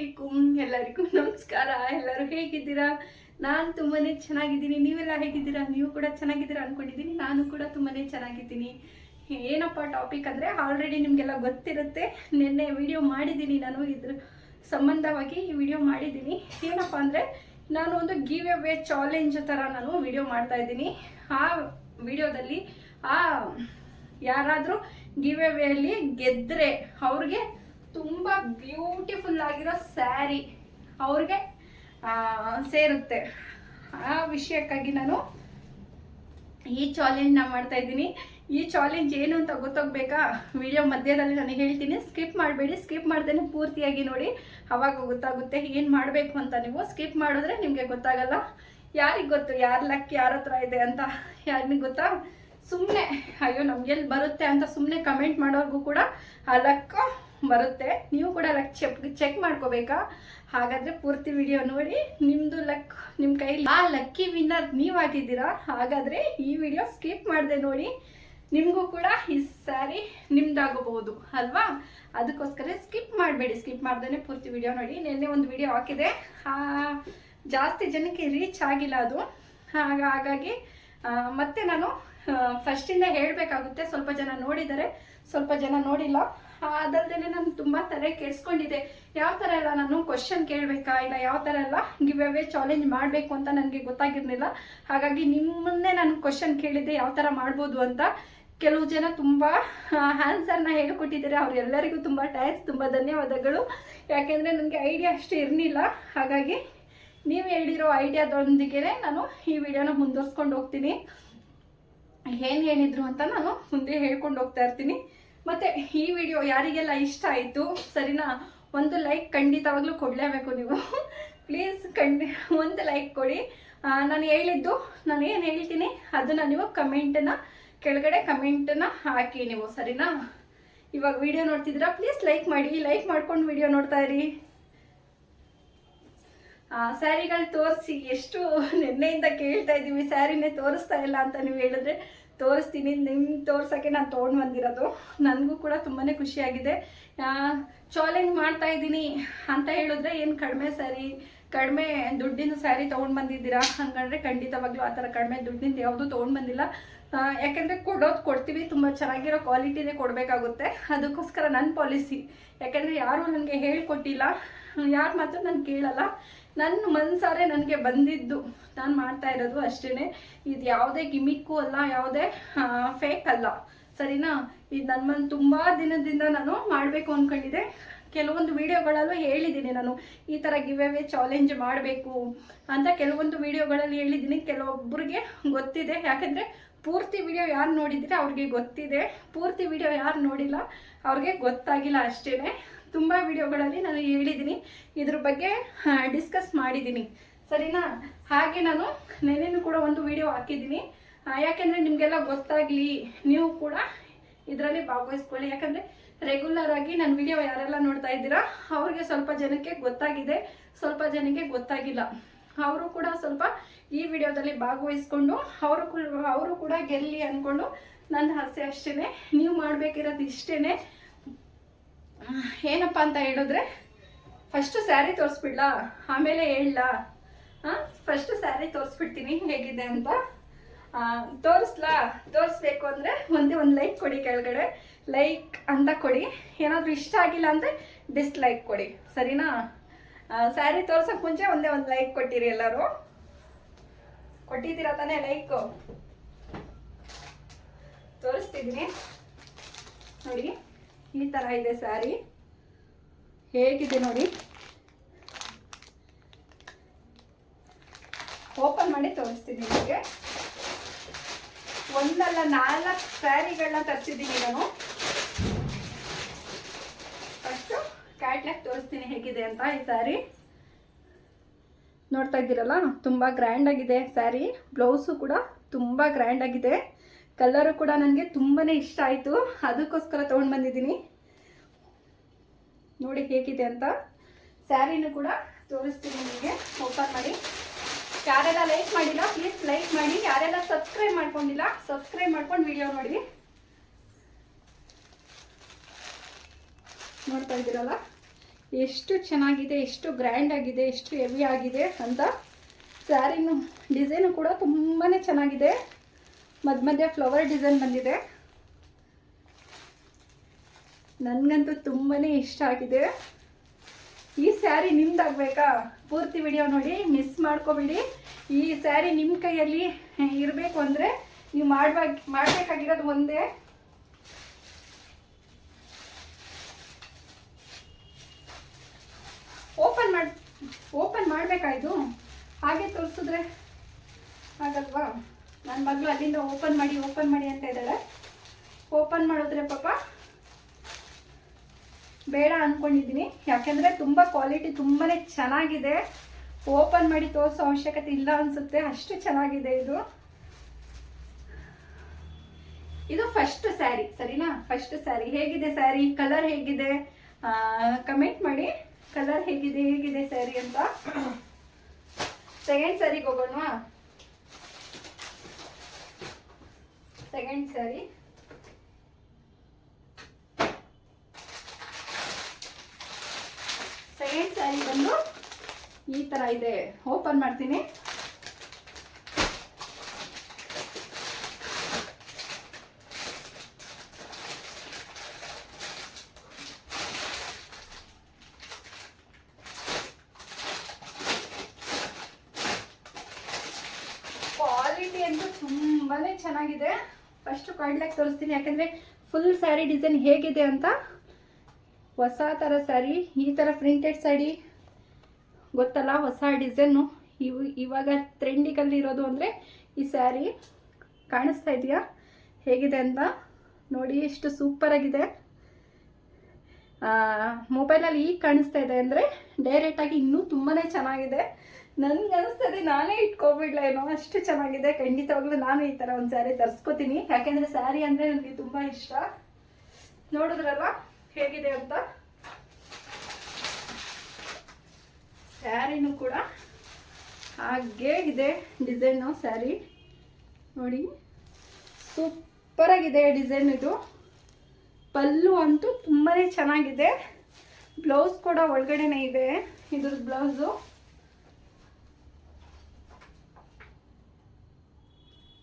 ಅಲೈಕುಮ್ ಎಲ್ಲರಿಗೂ ನಮಸ್ಕಾರ. ಎಲ್ಲರೂ ಹೇಗಿದ್ದೀರಾ? ನಾನು ತುಂಬಾ ಚೆನ್ನಾಗಿದ್ದೀನಿ. ನೀವೆಲ್ಲ ಹೇಗಿದ್ದೀರಾ? ನೀವು ಕೂಡ ಚೆನ್ನಾಗಿದ್ದೀರಾ ಅನ್ಕೊಂಡಿದ್ದೀನಿ. ನಾನು ಕೂಡ ತುಂಬಾ ಚೆನ್ನಾಗಿದ್ದೀನಿ. ಏನಪ್ಪ ಟಾಪಿಕ್ ಅಂದರೆ ಆಲ್ರೆಡಿ ನಿಮಗೆಲ್ಲ ಗೊತ್ತಿರುತ್ತೆ. ನಿನ್ನೆ ವಿಡಿಯೋ ಮಾಡಿದ್ದೀನಿ ನಾನು. ಇದ್ರ ಸಂಬಂಧವಾಗಿ ಈ ವಿಡಿಯೋ ಮಾಡಿದ್ದೀನಿ. ಏನಪ್ಪ ಅಂದರೆ, ನಾನು ಒಂದು ಗಿವ್ ಅವೇ ಚಾಲೆಂಜ್ ಥರ ನಾನು ವಿಡಿಯೋ ಮಾಡ್ತಾ ಇದ್ದೀನಿ. ಆ ವಿಡಿಯೋದಲ್ಲಿ ಆ ಯಾರಾದರೂ ಗಿವ್ ಅವೇಯಲ್ಲಿ ಗೆದ್ದರೆ ಅವ್ರಿಗೆ ತುಂಬ ಬ್ಯೂಟಿಫುಲ್ ಆಗಿರೋ ಸ್ಯಾರಿ ಅವ್ರಿಗೆ ಸೇರುತ್ತೆ. ಆ ವಿಷಯಕ್ಕಾಗಿ ನಾನು ಈ ಚಾಲೆಂಜ್ನ ಮಾಡ್ತಾ ಇದ್ದೀನಿ. ಈ ಚಾಲೆಂಜ್ ಏನು ಅಂತ ಗೊತ್ತಾಗಬೇಕಾ? ವಿಡಿಯೋ ಮಧ್ಯದಲ್ಲಿ ನಾನು ಹೇಳ್ತೀನಿ. ಸ್ಕಿಪ್ ಮಾಡಬೇಡಿ. ಸ್ಕಿಪ್ ಮಾಡ್ದೇನೆ ಪೂರ್ತಿಯಾಗಿ ನೋಡಿ ಅವಾಗ ಗೊತ್ತಾಗುತ್ತೆ ಏನು ಮಾಡಬೇಕು ಅಂತ ನೀವು. ಸ್ಕಿಪ್ ಮಾಡಿದ್ರೆ ನಿಮಗೆ ಗೊತ್ತಾಗಲ್ಲ. ಯಾರಿಗೆ ಗೊತ್ತು? ಯಾರ ಲಕ್ ಯಾರ ಹತ್ರ ಇದೆ ಅಂತ? ಯಾರಿಗೆ ಗೊತ್ತಾ? ಸುಮ್ಮನೆ ಅಯ್ಯೋ ನಮ್ಗೆಲ್ಲಿ ಬರುತ್ತೆ ಅಂತ ಸುಮ್ಮನೆ ಕಮೆಂಟ್ ಮಾಡೋರ್ಗೂ ಕೂಡ ಆ ಲಕ್ ಬರುತ್ತೆ. ನೀವು ಕೂಡ ಲಕ್ ಚೆಕ್ ಚೆಕ್ ಮಾಡ್ಕೋಬೇಕಾ? ಹಾಗಾದ್ರೆ ಪೂರ್ತಿ ವಿಡಿಯೋ ನೋಡಿ. ನಿಮ್ದು ಲಕ್ ನಿಮ್ಮ ಕೈಲಿ ಆ ಲಕ್ಕಿ ವಿನ್ನರ್ ನೀವಾಗಿದ್ದೀರಾ? ಹಾಗಾದ್ರೆ ಈ ವಿಡಿಯೋ ಸ್ಕಿಪ್ ಮಾಡಿದೆ ನೋಡಿ. ನಿಮಗೂ ಕೂಡ ಈ ಸ್ಯಾರಿ ನಿಮ್ದಾಗಬಹುದು, ಅಲ್ವಾ? ಅದಕ್ಕೋಸ್ಕರ ಸ್ಕಿಪ್ ಮಾಡಬೇಡಿ. ಸ್ಕಿಪ್ ಮಾಡ್ದೇ ಪೂರ್ತಿ ವಿಡಿಯೋ ನೋಡಿ. ನಿನ್ನೆ ಒಂದು ವಿಡಿಯೋ ಹಾಕಿದೆ. ಜಾಸ್ತಿ ಜನಕ್ಕೆ ರೀಚ್ ಆಗಿಲ್ಲ ಅದು. ಹಾಗ, ಹಾಗಾಗಿ ಮತ್ತೆ ನಾನು ಫಸ್ಟಿಂದ ಹೇಳಬೇಕಾಗುತ್ತೆ. ಸ್ವಲ್ಪ ಜನ ನೋಡಿದ್ದಾರೆ. ಸ್ವಲ್ಪ ಜನ ನೋಡಿಲ್ಲ. ಅದಲ್ಲದೆ ನಾನು ತುಂಬ ತಲೆ ಕೆಡ್ಸ್ಕೊಂಡಿದ್ದೆ. ಯಾವ ಥರ ಎಲ್ಲ ನಾನು ಕ್ವಶನ್ ಕೇಳಬೇಕಾ? ಇಲ್ಲ, ಯಾವ ಥರ ಎಲ್ಲ ಗಿವ್ ಅವೇ ಚಾಲೆಂಜ್ ಮಾಡಬೇಕು ಅಂತ ನನಗೆ ಗೊತ್ತಾಗಿರ್ಲಿಲ್ಲ. ಹಾಗಾಗಿ ನಿಮ್ಮನ್ನೇ ನಾನು ಕ್ವಶನ್ ಕೇಳಿದ್ದೆ, ಯಾವ ಥರ ಮಾಡ್ಬೋದು ಅಂತ. ಕೆಲವು ಜನ ತುಂಬ ಆನ್ಸರ್ನ ಹೇಳ್ಕೊಟ್ಟಿದ್ದಾರೆ. ಅವ್ರೆಲ್ಲರಿಗೂ ತುಂಬ ಟ್ಯಾಂಕ್ಸ್ ತುಂಬ ಧನ್ಯವಾದಗಳು. ಯಾಕೆಂದರೆ ನನಗೆ ಐಡಿಯಾ ಅಷ್ಟು ಇರಲಿಲ್ಲ. ಹಾಗಾಗಿ ನೀವು ಹೇಳಿರೋ ಐಡಿಯಾದೊಂದಿಗೆ ನಾನು ಈ ವಿಡಿಯೋನ ಮುಂದುವರ್ಸ್ಕೊಂಡು ಹೋಗ್ತೀನಿ. ಏನು ಹೇಳಿದ್ರು ಅಂತ ನಾನು ಮುಂದೆ ಹೇಳ್ಕೊಂಡು ಹೋಗ್ತಾ ಇರ್ತೀನಿ. ಮತ್ತೆ ಈ ವಿಡಿಯೋ ಯಾರಿಗೆಲ್ಲ ಇಷ್ಟ ಆಯಿತು, ಸರಿನಾ? ಒಂದು ಲೈಕ್ ಖಂಡಿತವಾಗ್ಲೂ ಕೊಡಲೇಬೇಕು ನೀವು. ಪ್ಲೀಸ್ ಖಂಡಿ, ಒಂದು ಲೈಕ್ ಕೊಡಿ. ನಾನು ಹೇಳಿದ್ದು, ನಾನು ಏನು ಹೇಳ್ತೀನಿ, ಅದನ್ನು ನೀವು ಕಮೆಂಟನ್ನ ಕೆಳಗಡೆ ಕಮೆಂಟನ್ನ ಹಾಕಿ ನೀವು, ಸರಿನಾ? ಇವಾಗ ವಿಡಿಯೋ ನೋಡ್ತಿದ್ದೀರಾ? ಪ್ಲೀಸ್ ಲೈಕ್ ಮಾಡಿ ಲೈಕ್ ಮಾಡ್ಕೊಂಡು ವಿಡಿಯೋ ನೋಡ್ತಾ ಇರಿ. ಸ್ಯಾರಿಗಳು ತೋರಿಸಿ, ಎಷ್ಟು ನಿನ್ನೆಯಿಂದ ಕೇಳ್ತಾ ಇದ್ದೀವಿ ಸ್ಯಾರಿನೇ ತೋರಿಸ್ತಾ ಇಲ್ಲ ಅಂತ ನೀವು ಹೇಳಿದ್ರೆ ತೋರಿಸ್ತೀನಿ ನಿಮ್ಗೆ ತೋರ್ಸೋಕ್ಕೆ ನಾನು ತೊಗೊಂಡು ಬಂದಿರೋದು. ನನಗೂ ಕೂಡ ತುಂಬಾ ಖುಷಿಯಾಗಿದೆ. ಚಾಲೆಂಜ್ ಮಾಡ್ತಾ ಇದ್ದೀನಿ ಅಂತ ಹೇಳಿದ್ರೆ ಏನು ಕಡಿಮೆ ಸ್ಯಾರಿ ಕಡಿಮೆ ದುಡ್ಡಿನ ಸ್ಯಾರಿ ತೊಗೊಂಡು ಬಂದಿದ್ದೀರಾ? ಹಂಗಂದ್ರೆ ಖಂಡಿತವಾಗ್ಲೂ ಆ ಥರ ಕಡಿಮೆ ದುಡ್ಡಿನ ಯಾವುದೂ ತೊಗೊಂಡು ಬಂದಿಲ್ಲ. ಯಾಕೆಂದ್ರೆ ಕೊಡೋದು ಕೊಡ್ತೀವಿ, ತುಂಬ ಚೆನ್ನಾಗಿರೋ ಕ್ವಾಲಿಟಿನೇ ಕೊಡಬೇಕಾಗುತ್ತೆ. ಅದಕ್ಕೋಸ್ಕರ ನನ್ನ ಪಾಲಿಸಿ ಯಾಕೆಂದರೆ ಯಾರೂ ನನಗೆ ಹೇಳ್ಕೊಟ್ಟಿಲ್ಲ. ಯಾರು ಮಾತ್ರ ನಾನು ಕೇಳಲ್ಲ. ನನ್ನ ಮನ್ಸಾರೆ ನನಗೆ ಬಂದಿದ್ದು. ನಾನು ಮಾಡ್ತಾ ಇರೋದು ಅಷ್ಟೇ ಇದು ಯಾವುದೇ ಗಿಮಿಕ್ಕು ಅಲ್ಲ, ಯಾವುದೇ ಫೇಕ್ ಅಲ್ಲ. ಸರಿನಾ? ಇದು ನನ್ನ ಮನ್ ತುಂಬ ದಿನದಿಂದ ನಾನು ಮಾಡಬೇಕು ಅಂದ್ಕೊಂಡಿದ್ದೆ ಕೆಲವೊಂದು ವಿಡಿಯೋಗಳಲ್ಲೂ ಹೇಳಿದ್ದೀನಿ ನಾನು. ಈ ಥರ ಗಿವ್ ಅವೇ ಚಾಲೆಂಜ್ ಮಾಡಬೇಕು ಅಂತ ಕೆಲವೊಂದು ವಿಡಿಯೋಗಳಲ್ಲಿ ಹೇಳಿದ್ದೀನಿ ಕೆಲವೊಬ್ಬರಿಗೆ ಗೊತ್ತಿದೆ. ಯಾಕೆಂದರೆ ಪೂರ್ತಿ ವಿಡಿಯೋ ಯಾರು ನೋಡಿದ್ರೆ ಅವ್ರಿಗೆ ಗೊತ್ತಿದೆ. ಪೂರ್ತಿ ವಿಡಿಯೋ ಯಾರು ನೋಡಿಲ್ಲ, ಅವ್ರಿಗೆ ಗೊತ್ತಾಗಿಲ್ಲ ಅಷ್ಟೇ ತುಂಬ ವಿಡಿಯೋಗಳಲ್ಲಿ ನಾನು ಹೇಳಿದ್ದೀನಿ ಇದ್ರ ಬಗ್ಗೆ ಡಿಸ್ಕಸ್ ಮಾಡಿದ್ದೀನಿ ಸರಿನಾ? ಹಾಗೆ ನಾನು ನೆನೆನೂ ಕೂಡ ಒಂದು ವಿಡಿಯೋ ಹಾಕಿದ್ದೀನಿ ಯಾಕೆಂದರೆ ನಿಮಗೆಲ್ಲ ಗೊತ್ತಾಗಲಿ, ನೀವು ಕೂಡ ಇದರಲ್ಲಿ ಭಾಗವಹಿಸ್ಕೊಳ್ಳಿ. ಯಾಕಂದರೆ ರೆಗ್ಯುಲರ್ ಆಗಿ ನನ್ನ ವಿಡಿಯೋ ಯಾರೆಲ್ಲ ನೋಡ್ತಾ ಇದ್ದೀರಾ, ಅವ್ರಿಗೆ ಸ್ವಲ್ಪ ಜನಕ್ಕೆ ಗೊತ್ತಾಗಿದೆ, ಸ್ವಲ್ಪ ಜನಕ್ಕೆ ಗೊತ್ತಾಗಿಲ್ಲ. ಅವರು ಕೂಡ ಸ್ವಲ್ಪ ಈ ವಿಡಿಯೋದಲ್ಲಿ ಭಾಗವಹಿಸ್ಕೊಂಡು, ಅವರು ಅವರು ಕೂಡ ಗೆಲ್ಲಿ ಅಂದ್ಕೊಂಡು ನನ್ನ ಆಸೆ ಅಷ್ಟೇ ನೀವು ಮಾಡಬೇಕಿರೋದು ಇಷ್ಟೇ ಏನಪ್ಪ ಅಂತ ಹೇಳಿದ್ರೆ ಫಸ್ಟು ಸ್ಯಾರಿ ತೋರಿಸ್ಬಿಡ್ಲಾ? ಆಮೇಲೆ ಹೇಳಲಾ? ಹಾಂ ಫಸ್ಟು ಸ್ಯಾರಿ ತೋರಿಸ್ಬಿಡ್ತೀನಿ, ಹೇಗಿದೆ ಅಂತ. ತೋರಿಸ್ಲಾ? ತೋರಿಸ್ಬೇಕು ಅಂದರೆ ಒಂದೇ ಒಂದು ಲೈಕ್ ಕೊಡಿ ಕೆಳಗಡೆ. ಲೈಕ್ ಅಂತ ಕೊಡಿ. ಏನಾದರೂ ಇಷ್ಟ ಆಗಿಲ್ಲ ಅಂದರೆ ಡಿಸ್ಲೈಕ್ ಕೊಡಿ. ಸರಿನಾ? ಸ್ಯಾರಿ ತೋರ್ಸೋಕೆ ಮುಂಚೆ ಒಂದೇ ಒಂದು ಲೈಕ್ ಕೊಟ್ಟಿರಿ ಎಲ್ಲರೂ. ಕೊಟ್ಟಿದ್ದೀರಾ ತಾನೇ ಲೈಕು ತೋರಿಸ್ತಿದ್ದೀನಿ. ನೋಡಿ. ಈ ಥರ ಇದೆ ಸ್ಯಾರಿ. ಹೇಗಿದೆ ನೋಡಿ? ಓಪನ್ ಮಾಡಿ ತೋರಿಸ್ತೀನಿ ನಿಮಗೆ. ಒಂದಲ್ಲ ನಾಲ್ಕು ಸ್ಯಾರಿಗಳನ್ನ ತರಿಸಿದ್ದೀನಿ ನಾನು. ಫಸ್ಟು ಕ್ಯಾಟ್ಲಾಗ್ ತೋರಿಸ್ತೀನಿ ಹೇಗಿದೆ ಅಂತ ಈ ಸ್ಯಾರಿ. ನೋಡ್ತಾ ಇದ್ದೀರಲ್ಲ, ತುಂಬ ಗ್ರ್ಯಾಂಡ್ ಆಗಿದೆ ಸ್ಯಾರಿ. ಬ್ಲೌಸು ಕೂಡ ತುಂಬ ಗ್ರ್ಯಾಂಡ್ ಆಗಿದೆ. ಕಲರು ಕೂಡ ನನಗೆ ತುಂಬಾ ಇಷ್ಟ ಆಯಿತು. ಅದಕ್ಕೋಸ್ಕರ ತೊಗೊಂಡು ಬಂದಿದ್ದೀನಿ. ನೋಡಿ ಹೇಗಿದೆ ಅಂತ. ಸ್ಯಾರಿನೂ ಕೂಡ ತೋರಿಸ್ತೀನಿ ನಿಮಗೆ. ಓಪನ್ ಮಾಡಿ. ಯಾರೆಲ್ಲ ಲೈಕ್ ಮಾಡಿಲ್ಲ ಪ್ಲೀಸ್ ಲೈಕ್ ಮಾಡಿ. ಯಾರೆಲ್ಲ ಸಬ್ಸ್ಕ್ರೈಬ್ ಮಾಡ್ಕೊಂಡಿಲ್ಲ ಸಬ್ಸ್ಕ್ರೈಬ್ ಮಾಡ್ಕೊಂಡು ವಿಡಿಯೋ ನೋಡಿ. ನೋಡ್ತಾ ಇದ್ದೀರಲ್ಲ? ಎಷ್ಟು ಚೆನ್ನಾಗಿದೆ, ಎಷ್ಟು ಗ್ರ್ಯಾಂಡ್ ಆಗಿದೆ, ಎಷ್ಟು ಹೆವಿ ಆಗಿದೆ ಅಂತ ಸ್ಯಾರಿನು ಡಿಸೈನು ಕೂಡ ತುಂಬಾ ಚೆನ್ನಾಗಿದೆ. ಮಧ್ಯ ಮಧ್ಯ ಫ್ಲವರ್ ಡಿಸೈನ್ ಬಂದಿದೆ. ನನಗಂತೂ ತುಂಬಾ ಇಷ್ಟ ಆಗಿದೆ. ಈ ಸ್ಯಾರಿ ನಿಮ್ದಾಗಬೇಕಾ? ಪೂರ್ತಿ ವಿಡಿಯೋ ನೋಡಿ ಮಿಸ್ ಮಾಡ್ಕೋಬೇಡಿ. ಈ ಸ್ಯಾರಿ ನಿಮ್ಮ ಕೈಯಲ್ಲಿ ಇರಬೇಕು ಅಂದರೆ ನೀವು ಮಾಡ್ಬೇಕು ಮಾಡಬೇಕಾಗಿರೋದು ಒಂದೇ. ಓಪನ್ ಮಾಡಿ ಓಪನ್ ಮಾಡಬೇಕಾ ಇದು? ಹಾಗೆ ತೋರಿಸಿದ್ರೆ ಆಗಲ್ವಾ? ನನ್ನ ಮಗಳು ಅಲ್ಲಿಂದ ಓಪನ್ ಮಾಡಿ ಓಪನ್ ಮಾಡಿ ಅಂತ ಇದ್ದಾಳೆ ಓಪನ್ ಮಾಡಿದ್ರೆ ಪಾಪ ಬೇಡ ಅಂದ್ಕೊಂಡಿದ್ದೀನಿ ಯಾಕೆಂದರೆ ತುಂಬ ಕ್ವಾಲಿಟಿ ತುಂಬಾ ಚೆನ್ನಾಗಿದೆ. ಓಪನ್ ಮಾಡಿ ತೋರಿಸೋ ಅವಶ್ಯಕತೆ ಇಲ್ಲ ಅನಿಸುತ್ತೆ. ಅಷ್ಟು ಚೆನ್ನಾಗಿದೆ ಇದು. ಇದು ಫಸ್ಟ್ ಸ್ಯಾರಿ ಸರಿನಾ? ಫಸ್ಟ್ ಸ್ಯಾರಿ ಹೇಗಿದೆ ಸ್ಯಾರಿ ಕಲರ್ ಹೇಗಿದೆ? ಕಮೆಂಟ್ ಮಾಡಿ. ಕಲರ್ ಹೇಗಿದೆ ಹೇಗಿದೆ ಸ್ಯಾರಿ ಅಂತ. ಸೆಕೆಂಡ್ ಸ್ಯಾರಿಗೆ ಹೋಗೋಣವಾ? ಸೆಕೆಂಡ್ ಸ್ಯಾರಿ ಸೆಕೆಂಡ್ ಸ್ಯಾರಿ ಬಂದು ಈ ತರ ಇದೆ. ಓಪನ್ ಮಾಡ್ತೀನಿ. ಕ್ವಾಲಿಟಿ ಅಂತೂ ತುಂಬಾನೇ ಚೆನ್ನಾಗಿದೆ. ಫಸ್ಟ್ ಕಾಂಟ್ಯಾಕ್ಟ್ ತೋರಿಸ್ತೀನಿ, ಯಾಕಂದ್ರೆ ಫುಲ್ ಸ್ಯಾರಿ ಡಿಸೈನ್ ಹೇಗಿದೆ ಅಂತ. ಹೊಸ ಥರ ಸ್ಯಾರಿ ಈ ಥರ ಪ್ರಿಂಟೆಡ್ ಸ್ಯಾರಿ ಗೊತ್ತಲ್ಲ, ಹೊಸ ಡಿಸೈನು ಇವು, ಇವಾಗ ಟ್ರೆಂಡಿಗಲ್ಲಿ ಇರೋದು ಅಂದರೆ ಈ ಸ್ಯಾರಿ ಕಾಣಿಸ್ತಾ ಇದೆಯಾ? ಹೇಗಿದೆ ಅಂತ ನೋಡಿ, ಎಷ್ಟು ಸೂಪರಾಗಿದೆ ಮೊಬೈಲಲ್ಲಿ ಈಗ ಕಾಣಿಸ್ತಾ ಇದೆ ಅಂದರೆ ಡೈರೆಕ್ಟಾಗಿ ಇನ್ನೂ ತುಂಬಾ ಚೆನ್ನಾಗಿದೆ. ನನ್ಗೆ ಅನಿಸ್ತದೆ ನಾನೇ ಇಟ್ಕೊಬಿಡ್ಲ ಏನೋ? ಅಷ್ಟು ಚೆನ್ನಾಗಿದೆ. ಖಂಡಿತವಾಗ್ಲೂ ನಾನು ಈ ಥರ ಒಂದು ಸ್ಯಾರಿ ತರಿಸ್ಕೋತೀನಿ. ಯಾಕೆಂದರೆ ಸ್ಯಾರಿ ಅಂದರೆ ನನಗೆ ತುಂಬ ಇಷ್ಟ. ನೋಡಿದ್ರಲ್ಲ ಹೇಗಿದೆ ಅಂತ? ಸ್ಯಾರಿನೂ ಕೂಡ ಹಾಗೇ ಇದೆ. ಡಿಸೈನು ಸ್ಯಾರಿ ನೋಡಿ. ಸೂಪರಾಗಿದೆ ಡಿಸೈನ್ ಇದು. ಪಲ್ಲು ಅಂತೂ ತುಂಬಾ ಚೆನ್ನಾಗಿದೆ. ಬ್ಲೌಸ್ ಕೂಡ ಒಳಗಡೆನೇ ಇದೆ. ಇದ್ರ ಬ್ಲೌಸು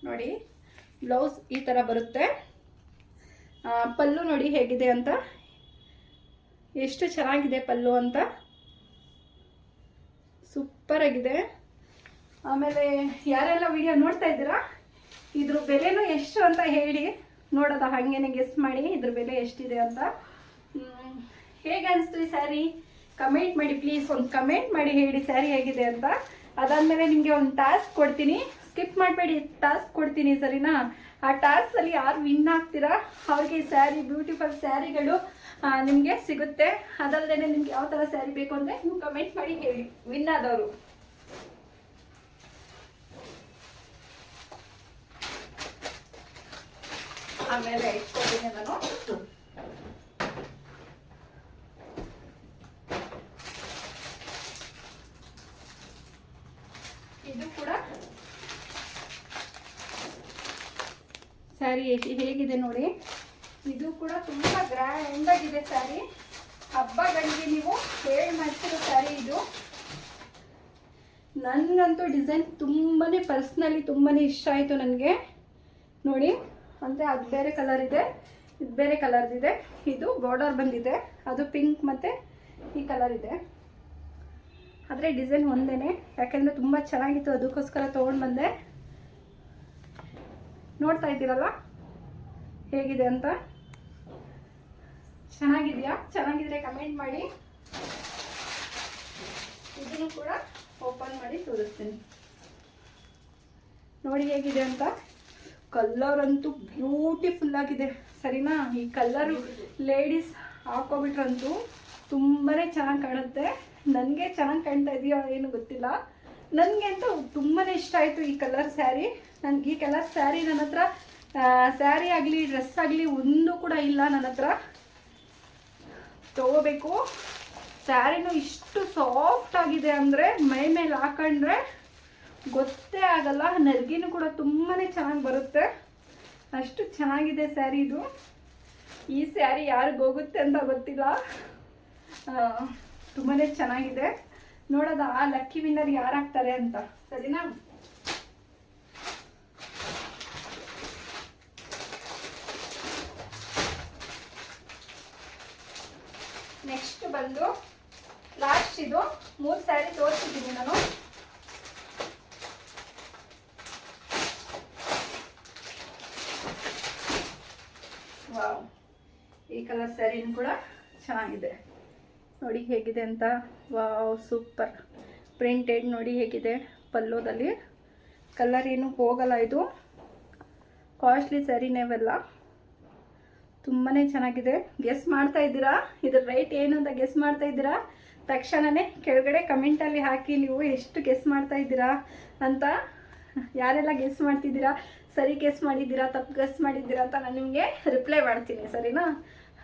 ನೋಡಿ ಬ್ಲೌಸ್ ಈ ಥರ ಬರುತ್ತೆ. ಪಲ್ಲು ನೋಡಿ ಹೇಗಿದೆ ಅಂತ. ಎಷ್ಟು ಚೆನ್ನಾಗಿದೆ ಪಲ್ಲು ಅಂತ. ಸೂಪರ್ ಆಗಿದೆ. ಆಮೇಲೆ ಯಾರೆಲ್ಲ ವಿಡಿಯೋ ನೋಡ್ತಾ ಇದ್ದೀರಾ, ಇದ್ರ ಬೆಲೆನೂ ಎಷ್ಟು ಅಂತ ಹೇಳಿ ನೋಡೋದ ಹಾಗೇನೆ ಗೆಸ್ ಮಾಡಿ, ಇದ್ರ ಬೆಲೆ ಎಷ್ಟಿದೆ ಅಂತ. ಹೇಗೆ ಅನಿಸ್ತು ಈ ಸ್ಯಾರಿ ಕಮೆಂಟ್ ಮಾಡಿ ಪ್ಲೀಸ್ ಒಂದು ಕಮೆಂಟ್ ಮಾಡಿ ಹೇಳಿ ಸ್ಯಾರಿ ಹೇಗಿದೆ ಅಂತ. ಅದಾದಮೇಲೆ ನಿಮಗೆ ಒಂದು ಟಾಸ್ಕ್ ಕೊಡ್ತೀನಿ. ಸ್ಕಿಪ್ ಮಾಡಬೇಡಿ, ಟಾಸ್ಕ್ ಕೊಡ್ತೀನಿ ಸರಿನಾ? ಆ ಟಾಸ್ಕಲ್ಲಿ ಯಾರು ವಿನ್ ಆಗ್ತೀರಾ? ಅವ್ರಿಗೆ ಸ್ಯಾರಿ ಬ್ಯೂಟಿಫುಲ್ ಸ್ಯಾರಿಗಳು ನಿಮಗೆ ಸಿಗುತ್ತೆ. ಅದಲ್ಲದೆ ನಿಮ್ಗೆ ಯಾವ ಥರ ಸ್ಯಾರಿ ಬೇಕು ಅಂದರೆ ನೀವು ಕಮೆಂಟ್ ಮಾಡಿ ಹೇಳಿ ವಿನ್ ಆದವರು. ಆಮೇಲೆ ನಾನು. ಇದು ಕೂಡ ಸ್ಯಾರಿ ಹೇಗಿದೆ ನೋಡಿ. ಇದು ಕೂಡ ತುಂಬ ಗ್ರ್ಯಾಂಡ್ ಆಗಿದೆ ಸ್ಯಾರಿ ಹಬ್ಬಗಳಿಗೆ ನೀವು ಹೇಳಿ ಮಾಡ್ತಿರೋ ಸ್ಯಾರಿ ಇದು. ನನಗಂತೂ ಡಿಸೈನ್ ತುಂಬಾ ಪರ್ಸ್ನಲಿ ತುಂಬಾ ಇಷ್ಟ ಆಯಿತು ನನಗೆ. ನೋಡಿ, ಅಂದರೆ ಅದು ಬೇರೆ ಕಲರ್ ಇದೆ, ಇದು ಬೇರೆ ಕಲರ್ದಿದೆ ಇದು ಬಾರ್ಡರ್ ಬಂದಿದೆ, ಅದು ಪಿಂಕ್ ಮತ್ತು ಈ ಕಲರ್ ಇದೆ. ಆದರೆ ಡಿಸೈನ್ ಒಂದೇ ಯಾಕೆಂದರೆ ತುಂಬ ಚೆನ್ನಾಗಿತ್ತು, ಅದಕ್ಕೋಸ್ಕರ ತೊಗೊಂಡು ಬಂದೆ. ನೋಡ್ತಾ ಇದ್ದೀರಲ್ಲ? ಹೇಗಿದೆ ಅಂತ? ಚೆನ್ನಾಗಿದೆಯಾ? ಚೆನ್ನಾಗಿದ್ರೆ ಕಮೆಂಟ್ ಮಾಡಿ. ಇದನ್ನು ಕೂಡ ಓಪನ್ ಮಾಡಿ ತೋರಿಸ್ತೀನಿ. ನೋಡಿ ಹೇಗಿದೆ ಅಂತ? ಕಲ್ಲರ್ ಅಂತೂ ಬ್ಯೂಟಿಫುಲ್ ಆಗಿದೆ. ಸರಿನಾ? ಈ ಕಲ್ಲರ್ ಲೇಡೀಸ್ ಹಾಕೋಬಿಟ್ರಂತೂ ತುಂಬಾ ಚೆನ್ನಾಗಿ ಕಾಣುತ್ತೆ. ನನಗೆ ಚೆನ್ನಾಗಿ ಕಾಣ್ತಾ ಇದೆಯೋ ಏನು ಗೊತ್ತಿಲ್ಲ. ನನಗೆ ಅಂತೂ ತುಂಬಾ ಇಷ್ಟ ಆಯಿತು ಈ ಕಲರ್ ಸ್ಯಾರಿ ನನಗೆ ಈ ಕಲರ್ ಸ್ಯಾರಿ ನನ್ನ ಹತ್ರ ಸ್ಯಾರಿ ಆಗಲಿ ಡ್ರೆಸ್ ಆಗಲಿ ಒಂದು ಕೂಡ ಇಲ್ಲ ನನ್ನ ಹತ್ರ. ತಗೋಬೇಕು. ಸ್ಯಾರಿನೂ ಇಷ್ಟು ಸಾಫ್ಟ್ ಆಗಿದೆ ಅಂದರೆ, ಮೈ ಮೇಲೆ ಹಾಕೊಂಡ್ರೆ ಗೊತ್ತೇ ಆಗಲ್ಲ. ನರ್ಗಿನೂ ಕೂಡ ತುಂಬಾ ಚೆನ್ನಾಗಿ ಬರುತ್ತೆ. ಅಷ್ಟು ಚೆನ್ನಾಗಿದೆ ಸ್ಯಾರಿ ಇದು. ಈ ಸ್ಯಾರಿ ಯಾರಿಗೋಗುತ್ತೆ ಅಂತ ಗೊತ್ತಿಲ್ಲ. ತುಂಬಾ ಚೆನ್ನಾಗಿದೆ. ನೋಡೋದ? ಆ ಲಕ್ಕಿ ವಿನ್ನರ್ ಯಾರಾಗ್ತಾರೆ ಅಂತ? ಸರಿನಾ ನೆಕ್ಸ್ಟ್ ಬಂದು ಲಾಸ್ಟ್ ಇದು, ಮೂರು ಸ್ಯಾರಿ ತೋರಿಸಿದ್ದೀನಿ ನಾನು. ವಾವ್ ಈ ಕಲರ್ ಸ್ಯಾರಿನೂ ಕೂಡ ಚೆನ್ನಾಗಿದೆ. ನೋಡಿ ಹೇಗಿದೆ ಅಂತ. Wow, super. ಪ್ರಿಂಟೆಡ್ ನೋಡಿ ಹೇಗಿದೆ ಪಲ್ಲೋದಲ್ಲಿ. ಕಲರ್ ಏನು ಹೋಗಲ್ಲ ಇದು. ಕಾಸ್ಟ್ಲಿ ಸ್ಯಾರಿನೇವೆಲ್ಲ ತುಂಬಾ ಚೆನ್ನಾಗಿದೆ. ಗೆಸ್ ಮಾಡ್ತಾ ಇದ್ದೀರಾ? ಇದ್ರ ರೇಟ್ ಏನು ಅಂತ ಗೆಸ್ ಮಾಡ್ತಾ ಇದ್ದೀರಾ? ತಕ್ಷಣವೇ ಕೆಳಗಡೆ ಕಮೆಂಟಲ್ಲಿ ಹಾಕಿ ನೀವು ಎಷ್ಟು ಗೆಸ್ ಮಾಡ್ತಾ ಇದ್ದೀರಾ ಅಂತ. ಯಾರೆಲ್ಲ ಗೆಸ್ ಮಾಡ್ತಿದ್ದೀರಾ? ಸರಿ ಗೆಸ್ ಮಾಡಿದ್ದೀರಾ? ತಪ್ಪು ಗೆಸ್ ಮಾಡಿದ್ದೀರಾ ಅಂತ ನಾನು ನಿಮಗೆ ರಿಪ್ಲೈ ಮಾಡ್ತೀನಿ, ಸರಿನಾ?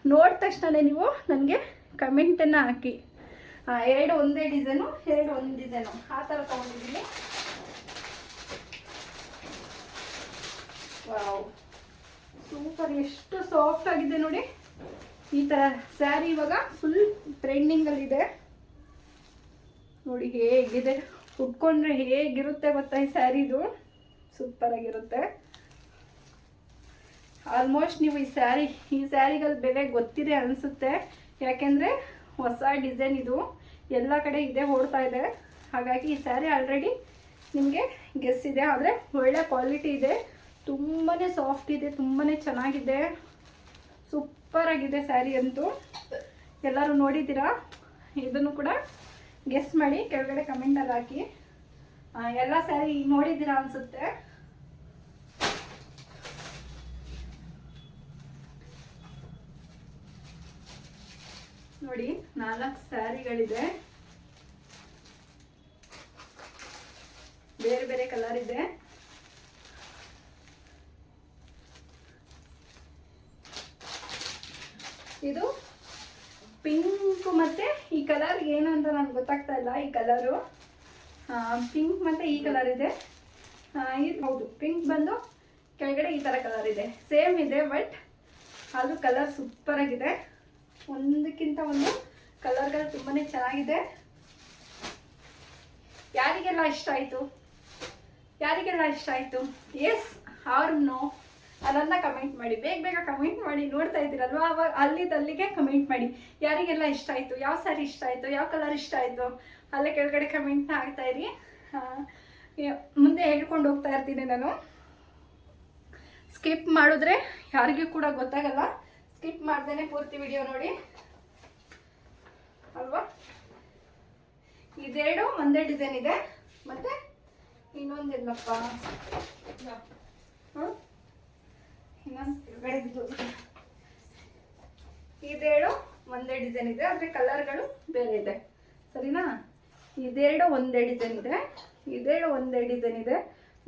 ನೋಡಿದ ತಕ್ಷಣವೇ ನೀವು ನನಗೆ ಕಮೆಂಟನ್ನು ಹಾಕಿ. ಎರಡು ಒಂದೇ ಡಿಸೈನು, ಎರಡು ಒಂದು ಡಿಸೈನು. ಆ ಥರ ತೊಗೊಂಡಿದ್ದೀನಿ. ವಾವ್. ಸೂಪರ್. ಎಷ್ಟು ಸಾಫ್ಟ್ ಆಗಿದೆ ನೋಡಿ. ಈ ಥರ ಸ್ಯಾರಿ ಇವಾಗ ಫುಲ್ ಟ್ರೆಂಡಿಂಗಲ್ಲಿದೆ ನೋಡಿ ಹೇಗಿದೆ. ಉಟ್ಕೊಂಡ್ರೆ ಹೇಗಿರುತ್ತೆ ಗೊತ್ತಾ ಈ ಸ್ಯಾರಿದು ಸೂಪರ್ ಆಗಿರುತ್ತೆ. ಆಲ್ಮೋಸ್ಟ್ ನೀವು ಈ ಸ್ಯಾರಿ, ಈ ಸ್ಯಾರಿಗಳ ಬೆಲೆ ಗೊತ್ತಿದೆ ಅನಿಸುತ್ತೆ. ಯಾಕೆಂದರೆ ಹೊಸ ಡಿಸೈನ್ ಇದು ಎಲ್ಲ ಕಡೆ ಇದೆ, ಓಡ್ತಾ ಇದೆ. ಹಾಗಾಗಿ ಈ ಸ್ಯಾರಿ ಆಲ್ರೆಡಿ ನಿಮಗೆ ಗೆಸ್ ಇದೆ. ಆದರೆ ಒಳ್ಳೆ ಕ್ವಾಲಿಟಿ ಇದೆ. ತುಂಬಾ ಸಾಫ್ಟ್ ಇದೆ ತುಂಬಾ ಚೆನ್ನಾಗಿದೆ. ಸೂಪರ್ ಆಗಿದೆ ಸ್ಯಾರಿ ಅಂತೂ. ಎಲ್ಲರೂ ನೋಡಿದ್ದೀರಾ? ಇದನ್ನು ಕೂಡ ಗೆಸ್ ಮಾಡಿ ಕೆಳಗಡೆ ಕಮೆಂಟಲ್ಲಿ ಹಾಕಿ. ಎಲ್ಲ ಸ್ಯಾರಿ ನೋಡಿದ್ದೀರಾ ಅನಿಸುತ್ತೆ? ನೋಡಿ, ನಾಲ್ಕು ಸ್ಯಾರಿಗಳಿದೆ. ಬೇರೆ ಬೇರೆ ಕಲರ್ ಇದೆ. ಇದು ಪಿಂಕ್ ಮತ್ತೆ ಈ ಕಲರ್ ಏನು ಅಂತ ನನಗೆ ಗೊತ್ತಾಗ್ತಾ ಇಲ್ಲ, ಈ ಕಲರು. ಪಿಂಕ್ ಮತ್ತೆ ಈ ಕಲರ್ ಇದೆ. ಇದು ಹೌದು, ಪಿಂಕ್ ಬಂದು ಕೆಳಗಡೆ ಈ ಥರ ಕಲರ್ ಇದೆ. ಸೇಮ್ ಇದೆ, ಬಟ್ ಅದು ಕಲರ್ ಸೂಪರ್ ಆಗಿದೆ. ಒಂದಕ್ಕಿಂತ ಒಂದು ಕಲರ್ಗಳು ತುಂಬಾ ಚೆನ್ನಾಗಿದೆ. ಯಾರಿಗೆಲ್ಲ ಇಷ್ಟ ಆಯಿತು? ಯಾರಿಗೆಲ್ಲ ಇಷ್ಟ ಆಯಿತು? ಎಸ್ ಆರ್ ನೋ ಅದನ್ನ ಕಮೆಂಟ್ ಮಾಡಿ. ಬೇಗ ಬೇಗ ಕಮೆಂಟ್ ಮಾಡಿ. ನೋಡ್ತಾ ಇದ್ದೀರಲ್ವಾ? ಅವಾಗ ಅಲ್ಲಿದ್ದಲ್ಲಿಗೆ ಕಮೆಂಟ್ ಮಾಡಿ. ಯಾರಿಗೆಲ್ಲ ಇಷ್ಟ ಆಯಿತು? ಯಾವ ಸಾರಿ ಇಷ್ಟ ಆಯಿತು? ಯಾವ ಕಲರ್ ಇಷ್ಟ ಆಯಿತು? ಅಲ್ಲೇ ಕೆಳಗಡೆ ಕಮೆಂಟ್ನ ಆಗ್ತಾ ಇರಿ. ಮುಂದೆ ಹೇಳ್ಕೊಂಡು ಹೋಗ್ತಾ ಇರ್ತೀನಿ ನಾನು. ಸ್ಕಿಪ್ ಮಾಡಿದ್ರೆ ಯಾರಿಗೂ ಕೂಡ ಗೊತ್ತಾಗಲ್ಲ. ಸ್ಕಿಪ್ ಮಾಡ್ದೇನೆ ಪೂರ್ತಿ ವಿಡಿಯೋ ನೋಡಿ. ಅಲ್ವಾ? ಇದೆರಡು ಒಂದೇ ಡಿಸೈನ್ ಇದೆ. ಮತ್ತೆ ಇನ್ನೊಂದಿಲ್ಲಪ್ಪ? ಇನ್ನೊಂದು. ಇದೆರಡು ಒಂದೇ ಡಿಸೈನ್ ಇದೆ, ಆದರೆ ಕಲರ್ಗಳು ಬೇರೆ ಇದೆ. ಸರಿನಾ? ಇದೆರಡು ಒಂದೇ ಡಿಸೈನ್ ಇದೆ. ಇದೆರಡು ಒಂದೇ ಡಿಸೈನ್ ಇದೆ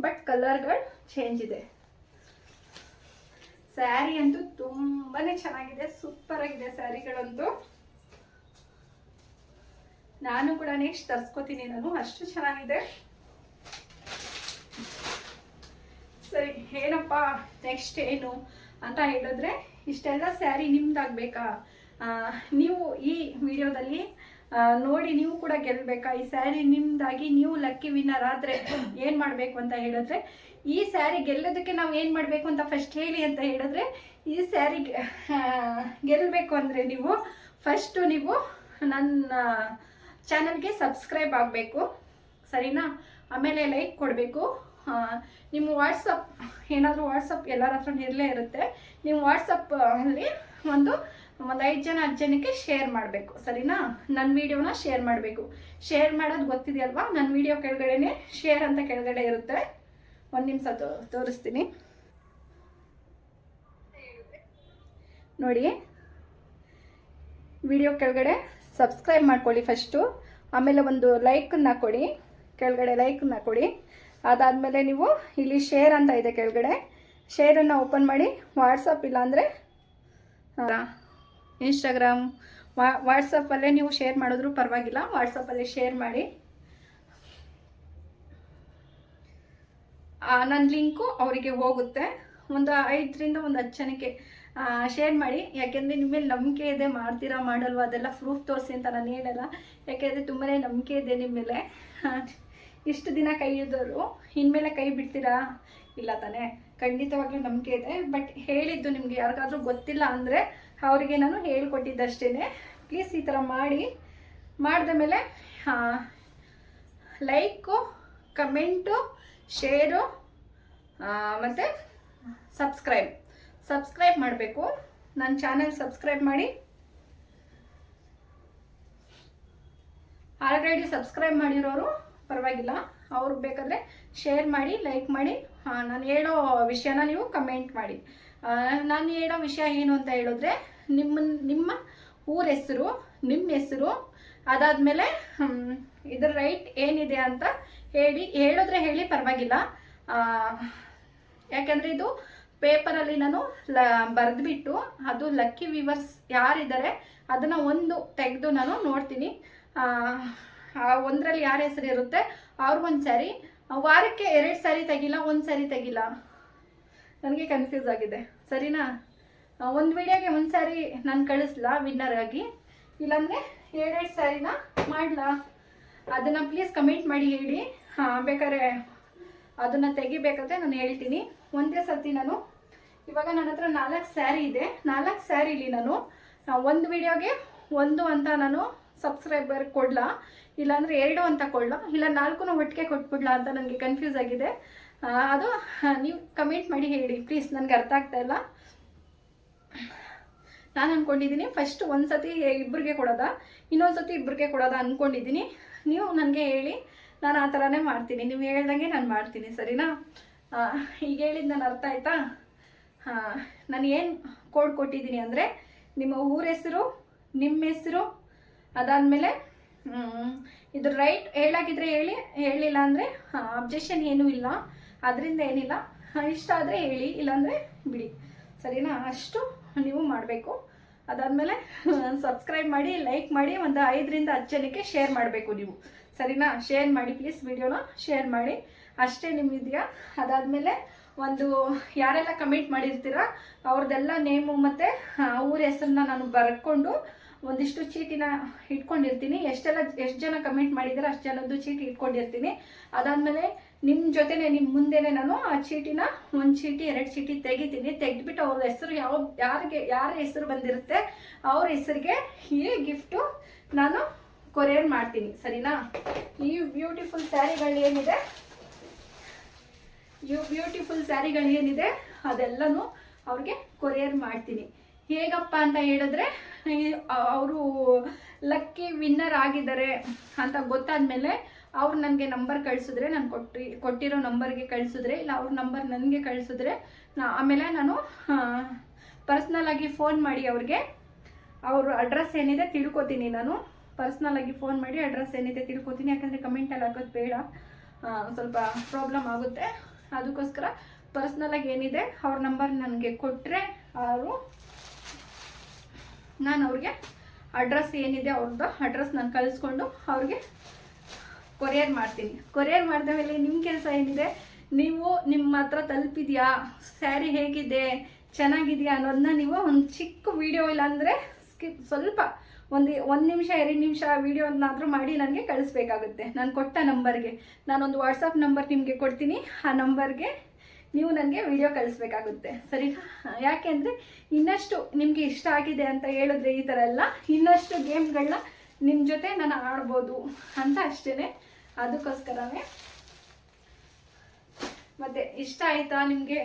ಬಟ್ ಕಲರ್ಗಳು ಚೇಂಜ್ ಇದೆ. ಸ್ಯಾರಿ ಅಂತೂ ತುಂಬಾನೇ ಚೆನ್ನಾಗಿದೆ ಸೂಪರ್ ಆಗಿದೆ ಸ್ಯಾರಿಗಳಂತೂ. ನಾನು ಕೂಡ ನೆಕ್ಸ್ಟ್ ತರ್ಸ್ಕೊತೀನಿ ನಾನು, ಅಷ್ಟು ಚೆನ್ನಾಗಿದೆ. ಸರಿ, ಏನಪ್ಪ ನೆಕ್ಸ್ಟ್ ಏನು ಅಂತ ಹೇಳಿದ್ರೆ, ಇಷ್ಟೆಲ್ಲ ಸ್ಯಾರಿ ನಿಮ್ದಾಗಬೇಕಾ? ನೀವು ಈ ವಿಡಿಯೋದಲ್ಲಿ ನೋಡಿ ನೀವು ಕೂಡ ಗೆಲ್ಬೇಕಾ? ಈ ಸ್ಯಾರಿ ನಿಮ್ದಾಗಿ ನೀವು ಲಕ್ಕಿ ವಿನ್ನರ್ ಆದರೆ ಏನು ಮಾಡಬೇಕು ಅಂತ ಹೇಳಿದ್ರೆ, ಈ ಸ್ಯಾರಿ ಗೆಲ್ಲೋದಕ್ಕೆ ನಾವು ಏನು ಮಾಡಬೇಕು ಅಂತ ಫಸ್ಟ್ ಹೇಳಿ ಅಂತ ಹೇಳಿದ್ರೆ, ಈ ಸ್ಯಾರಿ ಗೆಲ್ಲಬೇಕು ಅಂದರೆ ನೀವು ಫಸ್ಟು ನೀವು ನನ್ನ ಚಾನಲ್ಗೆ ಸಬ್ಸ್ಕ್ರೈಬ್ ಆಗಬೇಕು. ಸರಿನಾ? ಆಮೇಲೆ ಲೈಕ್ ಕೊಡಬೇಕು. ನಿಮ್ಮ ವಾಟ್ಸಪ್ ಏನಾದರೂ ವಾಟ್ಸಪ್ ಎಲ್ಲರ ಹತ್ರ ಇರಲೇ ಇರುತ್ತೆ. ನಿಮ್ಮ ವಾಟ್ಸಪ್ ಅಲ್ಲಿ ಒಂದು ಒಂದು ಐದು ಜನ, ಹತ್ತು ಜನಕ್ಕೆ ಶೇರ್ ಮಾಡಬೇಕು, ಸರಿನಾ? ನನ್ನ ವಿಡಿಯೋನ ಶೇರ್ ಮಾಡಬೇಕು. ಶೇರ್ ಮಾಡೋದು ಗೊತ್ತಿದೆಯಲ್ವಾ? ನನ್ನ ವಿಡಿಯೋ ಕೆಳಗಡೆನೆ ಶೇರ್ ಅಂತ ಕೆಳಗಡೆ ಇರುತ್ತೆ. ಒಂದು ನಿಮಿಷ ತೋ- ತೋರಿಸ್ತೀನಿ. ನೋಡಿ, ವಿಡಿಯೋ ಕೆಳಗಡೆ ಸಬ್ಸ್ಕ್ರೈಬ್ ಮಾಡ್ಕೊಳ್ಳಿ ಫಸ್ಟು ಆಮೇಲೆ ಒಂದು ಲೈಕನ್ನು ಕೊಡಿ. ಕೆಳಗಡೆ ಲೈಕನ್ನು ಕೊಡಿ. ಅದಾದಮೇಲೆ ನೀವು ಇಲ್ಲಿ ಶೇರ್ ಅಂತ ಇದೆ ಕೆಳಗಡೆ. ಶೇರನ್ನು ಓಪನ್ ಮಾಡಿ. ವಾಟ್ಸಪ್ ಇಲ್ಲಾಂದರೆ ಇನ್ಸ್ಟಾಗ್ರಾಮ್ ವಾ ವಾಟ್ಸಪ್ಪಲ್ಲೇ ನೀವು ಶೇರ್ ಮಾಡಿದ್ರು ಪರವಾಗಿಲ್ಲ. ವಾಟ್ಸಪ್ಪಲ್ಲೇ ಶೇರ್ ಮಾಡಿ. ನನ್ನ ಲಿಂಕು ಅವರಿಗೆ ಹೋಗುತ್ತೆ. ಒಂದು ಐದರಿಂದ ಒಂದು ಹತ್ತು ಜನಕ್ಕೆ ಶೇರ್ ಮಾಡಿ. ಯಾಕೆಂದರೆ ನಿಮ್ಮ ಮೇಲೆ ನಂಬಿಕೆ ಇದೆ, ಮಾಡ್ತೀರಾ, ಮಾಡಲ್ವಾ, ಅದೆಲ್ಲ ಪ್ರೂಫ್ ತೋರಿಸಿ ಅಂತ ನಾನು ಹೇಳಲ್ಲ. ಯಾಕೆಂದರೆ ತುಂಬಾ ನಂಬಿಕೆ ಇದೆ ನಿಮ್ಮ ಮೇಲೆ. ಇಷ್ಟು ದಿನ ಕೈ ಹಿಡಿದವರು ಇನ್ಮೇಲೆ ಕೈ ಬಿಡ್ತೀರಾ? ಇಲ್ಲ ತಾನೇ. ಖಂಡಿತವಾಗ್ಲೂ ನಂಬಿಕೆ ಇದೆ. ಬಟ್ ಹೇಳಿದ್ದು ನಿಮಗೆ ಯಾರಿಗಾದರೂ ಗೊತ್ತಿಲ್ಲ ಅಂದರೆ ಅವರಿಗೆ ನಾನು ಹೇಳ್ಕೊಟ್ಟಿದ್ದಷ್ಟೇ ಪ್ಲೀಸ್ ಈ ಥರ ಮಾಡಿ. ಮಾಡಿದ ಮೇಲೆ ಲೈಕು, ಕಮೆಂಟು, ಶೇರು ಮತ್ತು ಸಬ್ಸ್ಕ್ರೈಬ್. ಸಬ್ಸ್ಕ್ರೈಬ್ ಮಾಡಬೇಕು. ನನ್ನ ಚಾನೆಲ್ ಸಬ್ಸ್ಕ್ರೈಬ್ ಮಾಡಿ. ಆಲ್ರೆಡಿ ಸಬ್ಸ್ಕ್ರೈಬ್ ಮಾಡಿರೋರು ಪರವಾಗಿಲ್ಲ. ಅವ್ರಿಗೆ ಬೇಕಾದರೆ ಶೇರ್ ಮಾಡಿ, ಲೈಕ್ ಮಾಡಿ. ನಾನು ಹೇಳೋ ವಿಷಯನ ನೀವು ಕಮೆಂಟ್ ಮಾಡಿ. ನಾನು ಹೇಳೋ ವಿಷಯ ಏನು ಅಂತ ಹೇಳಿದ್ರೆ ನಿಮ್ಮ ನಿಮ್ಮ ಊರ ಹೆಸರು ನಿಮ್ಮ ಹೆಸರು ಅದಾದಮೇಲೆ ಇದರ ರೈಟ್ ಏನಿದೆ ಅಂತ ಹೇಳಿ ಹೇಳಿದ್ರೆ ಹೇಳಿ ಪರವಾಗಿಲ್ಲ. ಯಾಕಂದರೆ ಇದು ಪೇಪರಲ್ಲಿ ನಾನು ಲ ಬರೆದ್ಬಿಟ್ಟು ಅದು ಲಕ್ಕಿ ವಿವರ್ಸ್ ಯಾರಿದ್ದಾರೆ ಅದನ್ನು ಒಂದು ತೆಗೆದು ನಾನು ನೋಡ್ತೀನಿ. ಆ, ಒಂದರಲ್ಲಿ ಯಾರ ಹೆಸರು ಇರುತ್ತೆ ಅವ್ರಿಗೊಂದು ಸ್ಯಾರಿ ವಾರಕ್ಕೆ ಎರಡು ಸ್ಯಾರಿ ತೆಗಿಲ್ಲ ಒಂದು ಸ್ಯಾರಿ ತೆಗಿಲ್ಲ. ನನಗೆ ಕನ್ಫ್ಯೂಸ್ ಆಗಿದೆ. ಸರಿನಾ? ಒಂದು ವಿಡಿಯೋಗೆ ಒಂದು ಸ್ಯಾರಿ ನಾನು ಕಳಿಸ್ಲಾ ವಿನ್ನರ್ ಆಗಿ. ಇಲ್ಲಾಂದರೆ ಎರಡೆರಡು ಸ್ಯಾರಿನ ಮಾಡಲಾ. ಅದನ್ನು ಪ್ಲೀಸ್ ಕಮೆಂಟ್ ಮಾಡಿ ಹೇಳಿ. ಬೇಕಾದ್ರೆ ಅದನ್ನು ತೆಗಿಬೇಕಾದ್ರೆ ನಾನು ಹೇಳ್ತೀನಿ. ಒಂದೇ ಸರ್ತಿ ನಾನು. ಇವಾಗ ನನ್ನ ಹತ್ರ ನಾಲ್ಕು ಸ್ಯಾರಿ ಇದೆ. ನಾಲ್ಕು ಸ್ಯಾರಿಲಿ ನಾನು ಒಂದು ವಿಡಿಯೋಗೆ ಒಂದು ಅಂತ ನಾನು ಸಬ್ಸ್ಕ್ರೈಬರ್ ಕೊಡ್ಲಾ. ಇಲ್ಲಾಂದರೆ ಎರಡು ಅಂತ ಕೊಡ್ಲಾ. ಇಲ್ಲ ನಾಲ್ಕು ಒಟ್ಟಿಗೆ ಕೊಟ್ಬಿಡ್ಲಾ ಅಂತ ನನಗೆ ಕನ್ಫ್ಯೂಸ್ ಆಗಿದೆ. ಅದು ನೀವು ಕಮೆಂಟ್ ಮಾಡಿ ಹೇಳಿ. ಪ್ಲೀಸ್ ನನಗೆ ಅರ್ಥ ಆಗ್ತಾ ಇಲ್ಲ. ನಾನು ಅಂದ್ಕೊಂಡಿದ್ದೀನಿ ಫಸ್ಟ್ ಒಂದು ಸತಿ ಇಬ್ಬರಿಗೆ ಕೊಡೋದಾ ಇನ್ನೊಂದು ಸತಿ ಇಬ್ಬರಿಗೆ ಕೊಡೋದಾ ಅಂದ್ಕೊಂಡಿದ್ದೀನಿ ನೀವು ನನಗೆ ಹೇಳಿ, ನಾನು ಆ ಥರನೇ ಮಾಡ್ತೀನಿ. ನೀವು ಹೇಳ್ದಂಗೆ ನಾನು ಮಾಡ್ತೀನಿ, ಸರಿನಾ? ಈಗ ಹೇಳಿದ್ದು ನಾನು ಅರ್ಥ ಆಯ್ತಾ? ಹಾಂ, ನಾನು ಏನು ಕೋಡ್ ಕೊಟ್ಟಿದ್ದೀನಿ ಅಂದರೆ, ನಿಮ್ಮ ಊರ ಹೆಸರು ನಿಮ್ಮ ಹೆಸರು, ಅದಾದಮೇಲೆ ಇದು ರೈಟ್ ಹೇಳಾಗಿದ್ರೆ ಹೇಳಿ, ಹೇಳಿಲ್ಲ ಅಂದರೆ ಅಬ್ಜೆಕ್ಷನ್ ಏನೂ ಇಲ್ಲ. ಅದರಿಂದ ಏನಿಲ್ಲ. ಇಷ್ಟ ಆದರೆ ಹೇಳಿ, ಇಲ್ಲಾಂದರೆ ಬಿಡಿ. ಸರಿನಾ? ಅಷ್ಟು. ನೀವು ಮಾಡಬೇಕು. ಅದಾದಮೇಲೆ ಸಬ್ಸ್ಕ್ರೈಬ್ ಮಾಡಿ ಲೈಕ್ ಮಾಡಿ, ಒಂದು ಐದರಿಂದ ಹತ್ತು ಜನಕ್ಕೆ ಶೇರ್ ಮಾಡಬೇಕು ನೀವು. ಸರಿನಾ? ಶೇರ್ ಮಾಡಿ ಪ್ಲೀಸ್ ವಿಡಿಯೋನ ಶೇರ್ ಮಾಡಿ. ಅಷ್ಟೇ ನಿಮ್ಮಿದೆಯಾ? ಅದಾದಮೇಲೆ, ಒಂದು ಯಾರೆಲ್ಲ ಕಮೆಂಟ್ ಮಾಡಿರ್ತೀರ, ಅವ್ರದ್ದೆಲ್ಲ ನೇಮು ಮತ್ತು ಊರ ಹೆಸರನ್ನ ನಾನು ಬರ್ಕೊಂಡು ಒಂದಿಷ್ಟು ಚೀಟಿನ ಇಟ್ಕೊಂಡಿರ್ತೀನಿ. ಎಷ್ಟೆಲ್ಲ, ಎಷ್ಟು ಜನ ಕಮೆಂಟ್ ಮಾಡಿದ್ದೀರಾ ಅಷ್ಟು ಜನದ್ದು ಚೀಟಿ ಇಟ್ಕೊಂಡಿರ್ತೀನಿ. ಅದಾದಮೇಲೆ ನಿಮ್ಮ ಜೊತೆನೆ ನಿಮ್ಮ ಮುಂದೆನೆ ನಾನು ಆ ಚೀಟಿನ ಒಂದು ಚೀಟಿ, ಎರಡು ಚೀಟಿ ತೆಗಿತೀನಿ. ತೆಗೆದ್ಬಿಟ್ಟು ಅವ್ರ ಹೆಸರು ಯಾವ, ಯಾರಿಗೆ, ಯಾರ ಹೆಸರು ಬಂದಿರುತ್ತೆ, ಅವ್ರ ಹೆಸರಿಗೆ ಈ ಗಿಫ್ಟು ನಾನು ಕೊರಿಯರ್ ಮಾಡ್ತೀನಿ. ಸರಿನಾ? ಈ ಬ್ಯೂಟಿಫುಲ್ ಸ್ಯಾರಿಗಳು ಏನಿದೆ? ಈ ಬ್ಯೂಟಿಫುಲ್ ಸ್ಯಾರಿಗಳು ಏನಿದೆ? ಅದೆಲ್ಲನೂ ಅವ್ರಿಗೆ ಕೊರಿಯರ್ ಮಾಡ್ತೀನಿ. ಹೇಗಪ್ಪ ಅಂತ ಹೇಳಿದ್ರೆ ಅವರು ಲಕ್ಕಿ ವಿನ್ನರ್ ಆಗಿದ್ದಾರೆ ಅಂತ ಗೊತ್ತಾದ್ಮೇಲೆ ಅವ್ರು ನನಗೆ ನಂಬರ್ ಕಳಿಸಿದ್ರೆ ನಾನು ಕೊಟ್ಟು, ಕೊಟ್ಟಿರೋ ನಂಬರ್ಗೆ ಕಳಿಸಿದ್ರೆ, ಇಲ್ಲ ಅವ್ರ ನಂಬರ್ ನನಗೆ ಕಳಿಸಿದ್ರೆ, ನಾ ಆಮೇಲೆ ನಾನು ಪರ್ಸ್ನಲ್ ಆಗಿ ಫೋನ್ ಮಾಡಿ ಅವ್ರಿಗೆ. ಅವ್ರ ಅಡ್ರೆಸ್ ಏನಿದೆ ತಿಳ್ಕೊತೀನಿ ನಾನು. ಪರ್ಸ್ನಲ್ ಆಗಿ ಫೋನ್ ಮಾಡಿ ಅಡ್ರೆಸ್ ಏನಿದೆ ತಿಳ್ಕೊತೀನಿ. ಯಾಕಂದರೆ ಕಮೆಂಟಲ್ಲಿ ಹಾಕೋದು ಬೇಡ. ಸ್ವಲ್ಪ ಪ್ರಾಬ್ಲಮ್ ಆಗುತ್ತೆ. ಅದಕ್ಕೋಸ್ಕರ ಪರ್ಸ್ನಲಾಗಿ ಏನಿದೆ ಅವ್ರ ನಂಬರ್ ನನಗೆ ಕೊಟ್ಟರೆ ಅವರು, ನಾನು ಅವ್ರಿಗೆ ಅಡ್ರೆಸ್ ಏನಿದೆ ಅವ್ರದ್ದು ಅಡ್ರೆಸ್ ನಾನು ಕಳಿಸ್ಕೊಂಡು ಅವ್ರಿಗೆ ಕೊರಿಯರ್ ಮಾಡ್ತೀನಿ. ಕೊರಿಯರ್ ಮಾಡಿದ ಮೇಲೆ ನಿಮ್ಮ ಕೆಲಸ ಏನಿದೆ? ನೀವು ನಿಮ್ಮ ಹತ್ರ ತಲುಪಿದ್ಯಾ? ಸ್ಯಾರಿ ಹೇಗಿದೆ? ಚೆನ್ನಾಗಿದೆಯಾ ಅನ್ನೋದನ್ನ ನೀವು ಒಂದು ಚಿಕ್ಕ ವಿಡಿಯೋ ಇಲ್ಲಾಂದರೆ ಸ್ಕಿಪ್ ಸ್ವಲ್ಪ ಒಂದು ಒಂದು ನಿಮಿಷ, ಎರಡು ನಿಮಿಷ ವೀಡಿಯೋನಾದರೂ ಮಾಡಿ ನನಗೆ ಕಳಿಸ್ಬೇಕಾಗುತ್ತೆ. ನಾನು ಕೊಟ್ಟ ನಂಬರ್ಗೆ ನಾನೊಂದು ವಾಟ್ಸಪ್ ನಂಬರ್ ನಿಮಗೆ ಕೊಡ್ತೀನಿ. ಆ ನಂಬರ್ಗೆ ನೀವು ನನಗೆ ವಿಡಿಯೋ ಕಳಿಸ್ಬೇಕಾಗುತ್ತೆ. ಸರಿ? ಯಾಕೆ ಅಂದರೆ ಇನ್ನಷ್ಟು ನಿಮಗೆ ಇಷ್ಟ ಆಗಿದೆ ಅಂತ ಹೇಳಿದ್ರೆ ಈ ಥರ ಎಲ್ಲ, ಇನ್ನಷ್ಟು ಗೇಮ್ಗಳನ್ನ ನಿಮ್ಮ ಜೊತೆ ನಾನು ಆಡ್ಬೋದು ಅಂತ ಅಷ್ಟೇ ಅದಕ್ಕೋಸ್ಕರನೇ. ಮತ್ತೆ ಇಷ್ಟ ಆಯಿತಾ ನಿಮಗೆ?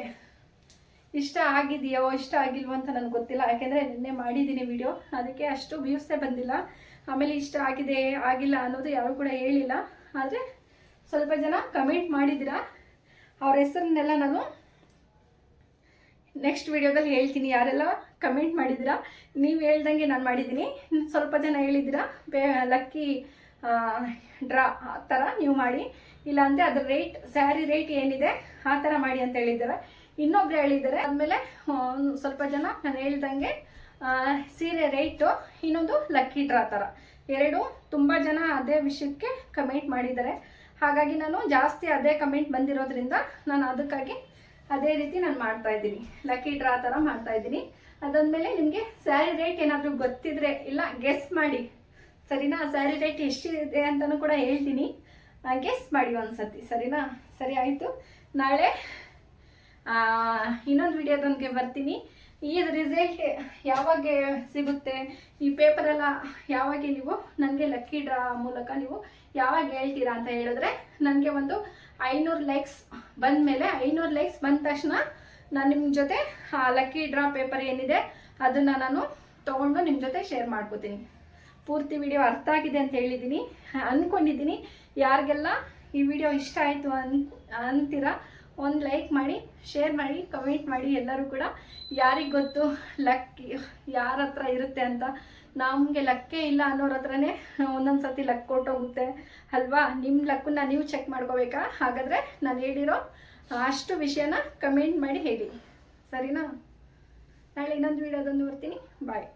ಇಷ್ಟ ಆಗಿದೆಯೋ, ಇಷ್ಟ ಆಗಿಲ್ವೋ ಅಂತ ನನಗೆ ಗೊತ್ತಿಲ್ಲ. ಯಾಕೆಂದರೆ ನಿನ್ನೆ ಮಾಡಿದ್ದೀನಿ ವಿಡಿಯೋ ಅದಕ್ಕೆ ಅಷ್ಟು ವ್ಯೂಸೇ ಬಂದಿಲ್ಲ. ಆಮೇಲೆ ಇಷ್ಟ ಆಗಿದೆ, ಆಗಿಲ್ಲ ಅನ್ನೋದು ಯಾರು ಕೂಡ ಹೇಳಿಲ್ಲ. ಆದರೆ ಸ್ವಲ್ಪ ಜನ ಕಮೆಂಟ್ ಮಾಡಿದ್ದೀರಾ? ಅವ್ರ ಹೆಸರನ್ನೆಲ್ಲ ನಾನು ನೆಕ್ಸ್ಟ್ ವಿಡಿಯೋದಲ್ಲಿ ಹೇಳ್ತೀನಿ. ಯಾರೆಲ್ಲ ಕಮೆಂಟ್ ಮಾಡಿದ್ದೀರಾ? ನೀವು ಹೇಳ್ದಂಗೆ ನಾನು ಮಾಡಿದ್ದೀನಿ. ಸ್ವಲ್ಪ ಜನ ಹೇಳಿದ್ದೀರಾ? ಬೇ, ಲಕ್ಕಿ ಡ್ರಾ, ಆ ಥರ ನೀವು ಮಾಡಿ. ಇಲ್ಲಾಂದರೆ ಅದ್ರ ರೇಟ್ ಸ್ಯಾರಿ ರೇಟ್ ಏನಿದೆ, ಆ ಥರ ಮಾಡಿ ಅಂತ ಹೇಳಿದ್ದಾರೆ. ಇನ್ನೊಬ್ರು ಹೇಳಿದ್ದಾರೆ ಆದಮೇಲೆ ಸ್ವಲ್ಪ ಜನ ನಾನು ಹೇಳ್ದಂಗೆ ಸೀರೆ ರೇಟು ಇನ್ನೊಂದು ಲಕ್ಕಿ ಡ್ರಾ ಥರ ಎರಡು ತುಂಬ ಜನ ಅದೇ ವಿಷಯಕ್ಕೆ ಕಮೆಂಟ್ ಮಾಡಿದ್ದಾರೆ. ಹಾಗಾಗಿ ನಾನು ಜಾಸ್ತಿ ಅದೇ ಕಮೆಂಟ್ ಬಂದಿರೋದ್ರಿಂದ ನಾನು ಅದಕ್ಕಾಗಿ ಅದೇ ರೀತಿ ನಾನು ಮಾಡ್ತಾ ಇದ್ದೀನಿ. ಲಕ್ಕಿ ಡ್ರಾ ಥರ ಮಾಡ್ತಾ ಇದ್ದೀನಿ. ಅದಾದ್ಮೇಲೆ ನಿಮಗೆ ಸ್ಯಾರಿ ರೇಟ್ ಏನಾದರೂ ಗೊತ್ತಿದ್ರೆ, ಇಲ್ಲ ಗೆಸ್ ಮಾಡಿ. ಸರಿನಾ? ಸ್ಯಾರಿ ರೇಟ್ ಎಷ್ಟಿದೆ ಅಂತಲೂ ಕೂಡ ಹೇಳ್ತೀನಿ. ಗೆಸ್ ಮಾಡಿ ಒಂದ್ಸತಿ, ಸರಿನಾ? ಸರಿ, ಆಯಿತು. ನಾಳೆ ಇನ್ನೊಂದು ವಿಡಿಯೋದೊಂದಿಗೆ ಬರ್ತೀನಿ. ಈ ರಿಸಲ್ಟ್ ಯಾವಾಗ ಸಿಗುತ್ತೆ? ಈ ಪೇಪರೆಲ್ಲ ಯಾವಾಗ ನೀವು ನನಗೆ ಲಕ್ಕಿ ಡ್ರಾ ಮೂಲಕ ನೀವು ಯಾವಾಗ ಹೇಳ್ತೀರಾ ಅಂತ ಹೇಳಿದ್ರೆ ನನಗೆ ಒಂದು ಐನೂರು ಲೈಕ್ಸ್ ಬಂದ ಮೇಲೆ ಐನೂರು ಲೈಕ್ಸ್ ಬಂದ ತಕ್ಷಣ ನಾನು ನಿಮ್ಮ ಜೊತೆ ಲಕ್ಕಿ ಡ್ರಾ ಪೇಪರ್ ಏನಿದೆ, ಅದನ್ನು ನಾನು ತೊಗೊಂಡು ನಿಮ್ಮ ಜೊತೆ ಶೇರ್ ಮಾಡ್ಕೋತೀನಿ. ಪೂರ್ತಿ ವಿಡಿಯೋ ಅರ್ಥ ಆಗಿದೆ ಅಂತ ಹೇಳಿದ್ದೀನಿ ಅಂದ್ಕೊಂಡಿದ್ದೀನಿ ಯಾರಿಗೆಲ್ಲ ಈ ವಿಡಿಯೋ ಇಷ್ಟ ಆಯಿತು ಅನ್, ಅಂತೀರಾ, ಒಂದು ಲೈಕ್ ಮಾಡಿ ಶೇರ್ ಮಾಡಿ ಕಮೆಂಟ್ ಮಾಡಿ, ಎಲ್ಲರೂ ಕೂಡ ಯಾರಿಗೆ ಗೊತ್ತು, ಲಕ್, ಯಾರ ಹತ್ರ ಇರುತ್ತೆ ಅಂತ. ನಮಗೆ ಲಕ್ಕೇ ಇಲ್ಲ ಅನ್ನೋರ ಹತ್ರನೇ ಒಂದೊಂದು ಸತಿ ಲಕ್ ಕೊಟ್ಟೋಗುತ್ತೆ ಅಲ್ವಾ? ನಿಮ್ಮ ಲಕ್ಕನ್ನ ನೀವು ಚೆಕ್ ಮಾಡ್ಕೋಬೇಕಾ? ಹಾಗಾದರೆ ನಾನು ಹೇಳಿರೋ ಅಷ್ಟು ವಿಷಯನ ಕಮೆಂಟ್ ಮಾಡಿ ಹೇಳಿ. ಸರಿನಾ? ನಾಳೆ ಇನ್ನೊಂದು ವಿಡಿಯೋದೊಂದು ಬರ್ತೀನಿ. ಬಾಯ್